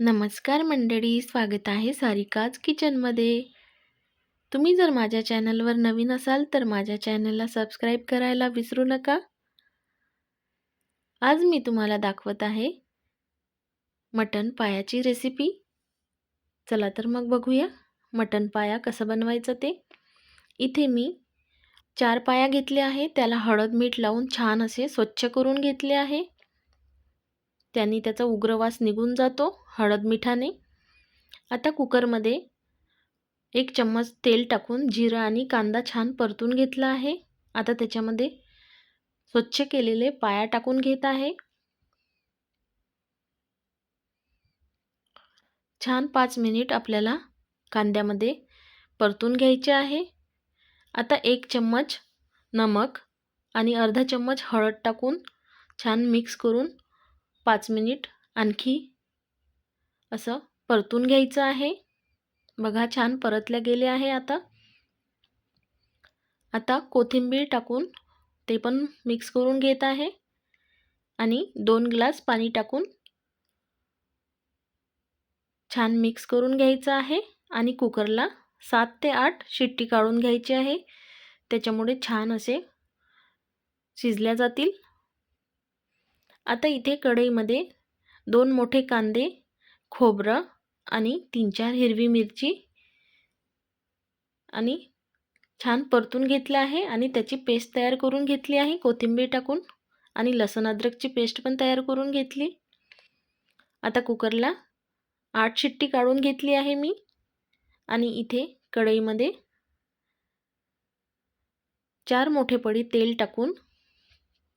नमस्कार मंडळी स्वागत आहे सारिकाज किचनमध्ये. तुम्ही जर माझ्या चॅनलवर नवीन असाल तर माझ्या चॅनलला सबस्क्राईब करायला विसरू नका. आज मी तुम्हाला दाखवत आहे मटन पायाची रेसिपी. चला तर मग बघूया मटन पाया कसं बनवायचं ते. इथे मी चार पाया घेतले आहे त्याला हळद मीठ लावून छान असे स्वच्छ करून घेतले आहे. त्यांनी त्याचा उग्रवास निघून जातो. हळद मिठाने. आता कुकरमध्ये एक चम्मच तेल टाकून जिरं आणि कांदा छान परतून घेतला आहे. आता त्याच्यामध्ये स्वच्छ केलेले पाया टाकून घेत आहे. छान पाच मिनिट आपल्याला कांद्यामध्ये परतून घ्यायचे आहे. आता एक चम्मच नमक आणि अर्धा चम्मच हळद टाकून छान मिक्स करून पाच मिनिट आणखी असं परतून घ्यायचं आहे. बघा छान परतल्या गेले आहे आता. आता कोथिंबीर टाकून ते पण मिक्स करून घेत आहे. आणि दोन ग्लास पाणी टाकून छान मिक्स करून घ्यायचं आहे. आणि कुकरला सात ते आठ शिट्टी काढून घ्यायची आहे. त्याच्यामुळे छान असे शिजल्या जातील. आता इथे कढईमध्ये दोन मोठे कांदे खोबरं आणि तीन चार हिरवी मिरची आणि छान परतून घेतलं आहे आणि त्याची पेस्ट तयार करून घेतली आहे. कोथिंबीर टाकून आणि लसण अद्रकची पेस्ट पण तयार करून घेतली. आता कुकरला आठ शिट्टी काढून घेतली आहे मी आणि इथे कढईमध्ये चार मोठे पडी तेल टाकून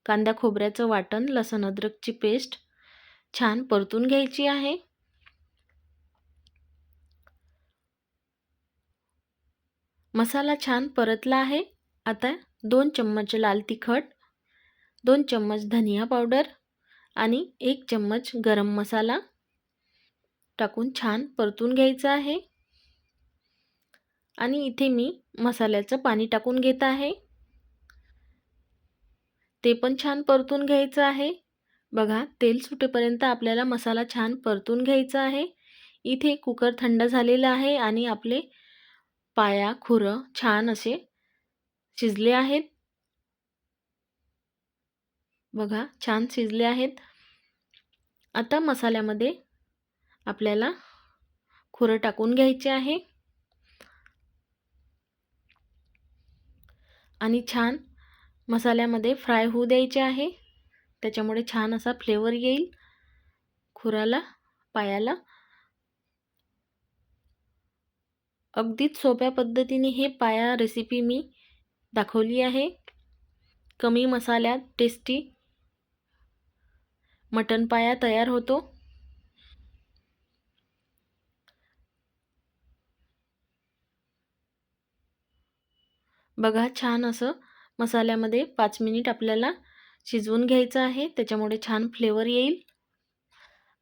कांदा खोबऱ्याचं वाटण लसण अद्रकची पेस्ट छान परतून घ्यायची आहे. मसाला छान परतला आहे. आता दोन चम्मच लाल तिखट दोन चम्मच धनिया पावडर आणि एक चम्मच गरम मसाला टाकून छान परतून घ्यायचं आहे. आणि इथे मी मसाल्याचं पाणी टाकून घेत आहे. ते पण छान परतून घ्यायचं आहे. बघा तेल सुटेपर्यंत आपल्याला मसाला छान परतून घ्यायचा आहे. इथे कुकर थंड झालेला आहे आणि आपले पाया खुरं छान असे शिजले आहेत. बघा छान शिजले आहेत. आता मसाल्यामध्ये आपल्याला खुरं टाकून घ्यायचे आहे. आणि छान मसाल्यामध्ये फ्राय होऊ द्यायचे आहे. त्याच्यामुळे छान असा फ्लेवर येईल. खुराला पायाला. अगदीच सोप्या पद्धतीने हे पाया रेसिपी मी दाखवली आहे. कमी मसाल्यात टेस्टी मटन पाया तयार होतो. बघा छान असं मसाल्यामध्ये पाच मिनिट आपल्याला शिजवून घ्यायचं आहे. त्याच्यामुळे छान फ्लेवर येईल.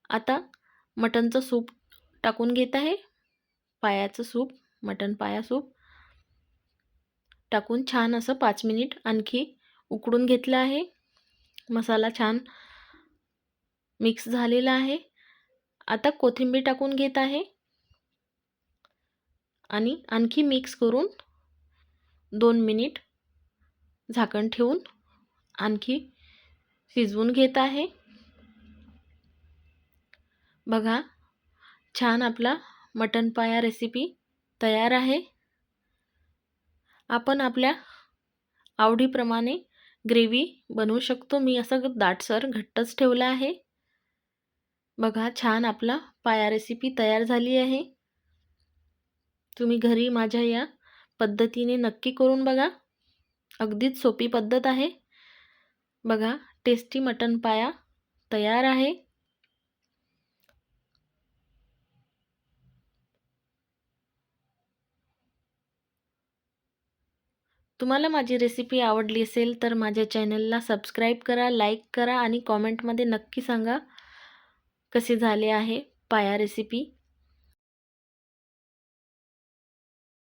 आता मटनचं सूप टाकून घेत आहे. पायाचं सूप मटण पाया सूप. टाकून छान असं पाच मिनिट आणखी उकडून घेतलं आहे. मसाला छान मिक्स झालेला आहे. आता कोथिंबीर टाकून घेत आहे. आणि आणखी मिक्स करून दोन मिनिट झाकण ठेवून आणखी शिजवून घेत आहे. बघा छान आपला मटन पाया रेसिपी तयार आहे. आपण आपल्या आवडीप्रमाणे ग्रेव्ही बनवू शकतो. मी असं दाटसर घट्टच ठेवलं आहे. बघा छान आपला पाया रेसिपी तयार झाली आहे. तुम्ही घरी माझ्या या पद्धतीने नक्की करून बघा. अगदीच सोपी पद्धत आहे. बघा टेस्टी मटन पाया तयार आहे. तुम्हाला माझी रेसिपी आवडली असेल तर माझ्या चॅनलला सबस्क्राईब करा लाईक करा आणि कॉमेंटमध्ये नक्की सांगा कसे झाले आहे पाया रेसिपी